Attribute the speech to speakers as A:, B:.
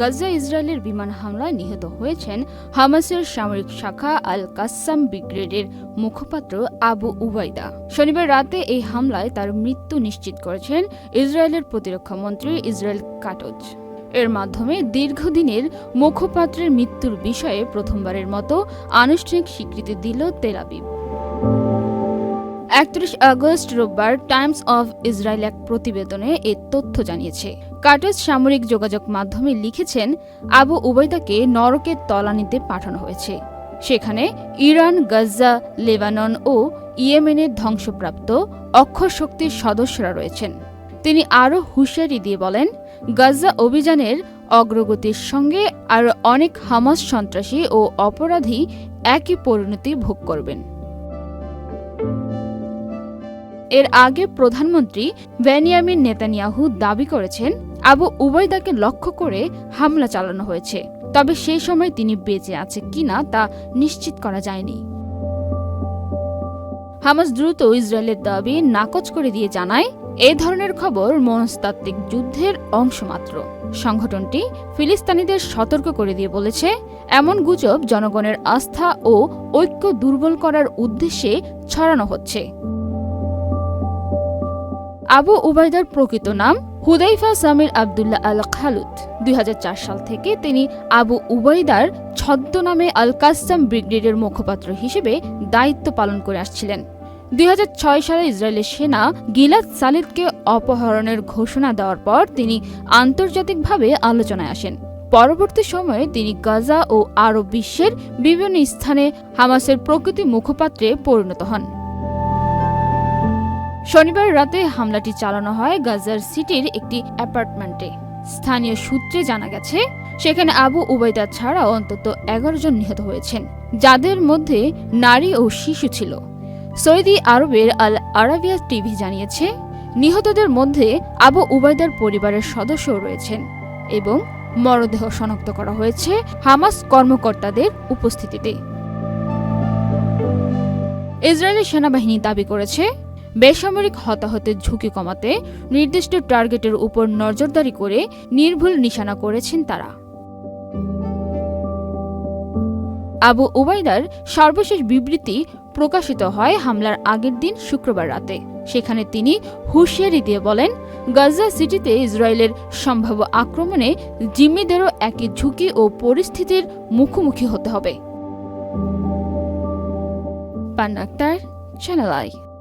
A: গাজা ইসরায়েলের বিমান হামলায় নিহত হয়েছেন হামাসের সামরিক শাখা আল কাসাম ব্রিগেডের মুখপাত্র আবু উবাইদা শনিবার রাতে এই হামলায় তার মৃত্যু নিশ্চিত করেছেন ইসরায়েলের প্রতিরক্ষা মন্ত্রী ইসরায়েল কাটজ এর মাধ্যমে দীর্ঘদিনের মুখপাত্রের মৃত্যুর বিষয়ে প্রথমবারের মতো আনুষ্ঠানিক স্বীকৃতি দিল তেলাবিব একত্রিশ আগস্ট রোববার টাইমস অফ ইসরায়েল এক প্রতিবেদনে এ তথ্য জানিয়েছে কাটাস সামরিক যোগাযোগ মাধ্যমে লিখেছেন আবু উবৈদাকে নরকের তলানিতে পাঠানো হয়েছে সেখানে ইরান গাজা লেবানন ও ইয়েমেনের ধ্বংসপ্রাপ্ত অক্ষর শক্তির সদস্যরা রয়েছেন তিনি আরও হুঁশিয়ারি দিয়ে বলেন গাজা অভিযানের অগ্রগতির সঙ্গে আরও অনেক হামাস সন্ত্রাসী ও অপরাধী একই পরিণতি ভোগ করবেন এর আগে প্রধানমন্ত্রী বেনিয়ামিন নেতানিয়াহু দাবি করেছেন আবু উবৈদাকে লক্ষ্য করে হামলা চালানো হয়েছে তবে সেই সময় তিনি বেঁচে আছে কিনা তা নিশ্চিত করা যায়নি হামাস দ্রুত ইসরায়েলের দাবি নাকচ করে দিয়ে জানায় এ ধরনের খবর মনস্তাত্ত্বিক যুদ্ধের অংশ মাত্র সংগঠনটি ফিলিস্তানিদের সতর্ক করে দিয়ে বলেছে এমন গুজব জনগণের আস্থা ও ঐক্য দুর্বল করার উদ্দেশ্যে ছড়ানো হচ্ছে আবু উবাইদার প্রকৃত নাম হুদাইফা সামির আবদুল্লাহ আল খালুদ দুই সাল থেকে তিনি আবু উবাইদার ছদ্মনামে আল কাস্তাম ব্রিগেডের মুখপাত্র হিসেবে দায়িত্ব পালন করে আসছিলেন দুই সালে ইসরায়েলের সেনা গিলাদ সালিদকে অপহরণের ঘোষণা দেওয়ার পর তিনি আন্তর্জাতিকভাবে আলোচনায় আসেন পরবর্তী সময়ে তিনি গাজা ও আরব বিশ্বের বিভিন্ন স্থানে হামাসের প্রকৃতি মুখপাত্রে পরিণত হন শনিবার রাতে হামলাটি চালানো হয় গাজার সিটির একটি অ্যাপার্টমেন্টে স্থানীয় সূত্রে জানা গেছে সেখানে আবু উবাইদা ছাড়া অন্তত এগারো জন নিহত হয়েছেন যাদের মধ্যে নারী ও শিশু ছিল সৌদি আরবের আল আরাবিয়া টিভি জানিয়েছে নিহতদের মধ্যে আবু উবাইদার পরিবারের সদস্য রয়েছেন এবং মরদেহ শনাক্ত করা হয়েছে হামাস কর্মকর্তাদের উপস্থিতিতে ইসরায়েলি সেনাবাহিনী দাবি করেছে বেসামরিক হতাহতের ঝুঁকি কমাতে নির্দিষ্ট টার্গেটের উপর নজরদারি করে নির্ভুল নিশানা করেছেন তারা আবু উবাইদার সর্বশেষ বিবৃতি প্রকাশিত হয় হামলার আগের দিন শুক্রবার রাতে সেখানে তিনি হুঁশিয়ারি দিয়ে বলেন গাজা সিটিতে ইসরায়েলের সম্ভাব্য আক্রমণে জিম্মিদেরও একই ঝুঁকি ও পরিস্থিতির মুখোমুখি হতে হবে চ্যানেল আই